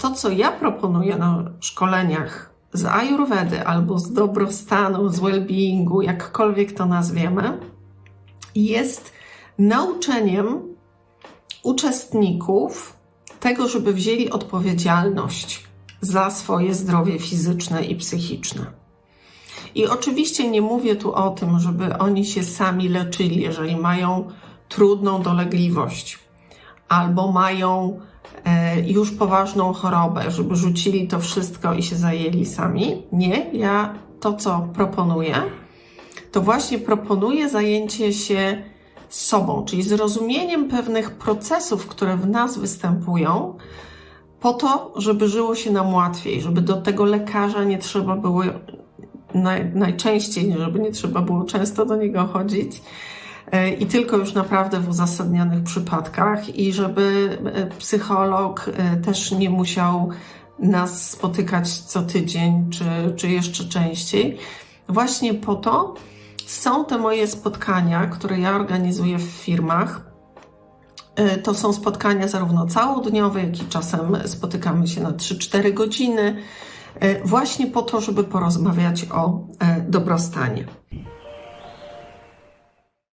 to, co ja proponuję na szkoleniach z Ayurvedy albo z dobrostanu, z well-beingu, jakkolwiek to nazwiemy, jest nauczeniem uczestników tego, żeby wzięli odpowiedzialność za swoje zdrowie fizyczne i psychiczne. I oczywiście nie mówię tu o tym, żeby oni się sami leczyli, jeżeli mają trudną dolegliwość albo mają e, już poważną chorobę, żeby rzucili to wszystko i się zajęli sami. Nie, ja to, co proponuję, to właśnie proponuję zajęcie się sobą, czyli zrozumieniem pewnych procesów, które w nas występują, po to, żeby żyło się nam łatwiej, żeby do tego lekarza nie trzeba było naj, najczęściej, żeby nie trzeba było często do niego chodzić i tylko już naprawdę w uzasadnionych przypadkach, i żeby e, psycholog e, też nie musiał nas spotykać co tydzień, czy, czy jeszcze częściej. Właśnie po to są te moje spotkania, które ja organizuję w firmach. E, To są spotkania zarówno całodniowe, jak i czasem spotykamy się na 3-4 godziny, właśnie po to, żeby porozmawiać o dobrostanie.